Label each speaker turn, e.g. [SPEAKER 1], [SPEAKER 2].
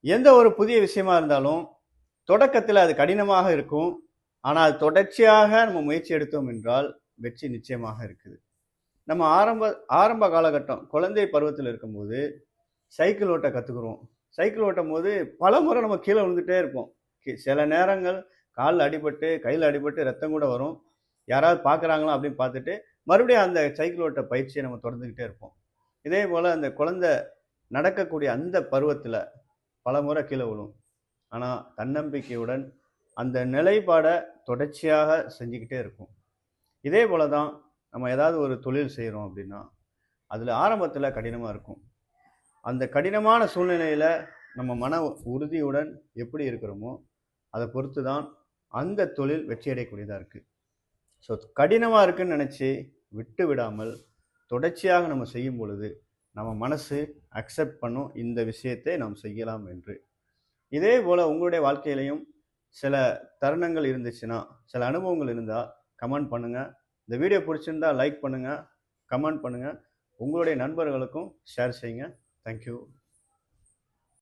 [SPEAKER 1] எந்த ஒரு புதிய விஷயமா இருந்தாலும் தொடக்கத்தில் அது கடினமாக இருக்கும். ஆனால் தொடர்ச்சியாக நம்ம முயற்சி எடுத்தோம் என்றால் வெற்றி நிச்சயமாக இருக்குது. நம்ம ஆரம்ப ஆரம்ப காலகட்டம் குழந்தை பருவத்தில் இருக்கும்போது சைக்கிள் ஓட்ட கற்றுக்குறோம் சைக்கிள் ஓட்டும் போது பல முறை நம்ம கீழே விழுந்துட்டே இருப்போம். கி- சில நேரங்கள் காலில் அடிபட்டு கையில் அடிபட்டு ரத்தம் கூட வரும். யாராவது பார்க்குறாங்களா அப்படின்னு பார்த்துட்டு மறுபடியும் அந்த சைக்கிள் ஓட்ட பயிற்சியை நம்ம தொடர்ந்துக்கிட்டே இருப்போம். இதே போல் அந்த குழந்தை நடக்கக்கூடிய அந்த பருவத்தில் பல முறை கீழே விழும். ஆனால் தன்னம்பிக்கையுடன் அந்த நிலைப்பாடை தொடர்ச்சியாக செஞ்சுக்கிட்டே இருக்கும். இதே போல தான் நம்ம ஏதாவது ஒரு தொழில் செய்கிறோம் அப்படின்னா அதில் ஆரம்பத்தில் கடினமாக இருக்கும். அந்த கடினமான சூழ்நிலையில் நம்ம மன உறுதியுடன் எப்படி இருக்கிறோமோ அதை பொறுத்து தான் அந்த தொழில் வெற்றி அடையக்கூடியதாக இருக்குது ஸோ கடினமாக இருக்குன்னு நினச்சி விட்டு விடாமல் தொடர்ச்சியாக நம்ம செய்யும் பொழுது நம்ம மனசு அக்செப்ட் பண்ணும் இந்த விஷயத்தை நாம் செய்யலாம் என்று. இதே போல் உங்களுடைய வாழ்க்கையிலையும் சில தருணங்கள் இருந்துச்சுன்னா சில அனுபவங்கள் இருந்தால் கமெண்ட் பண்ணுங்கள் இந்த வீடியோ பிடிச்சிருந்தா லைக் பண்ணுங்கள் கமெண்ட் பண்ணுங்கள் உங்களுடைய நண்பர்களுக்கும் ஷேர் செய்யுங்க. தேங்க்யூ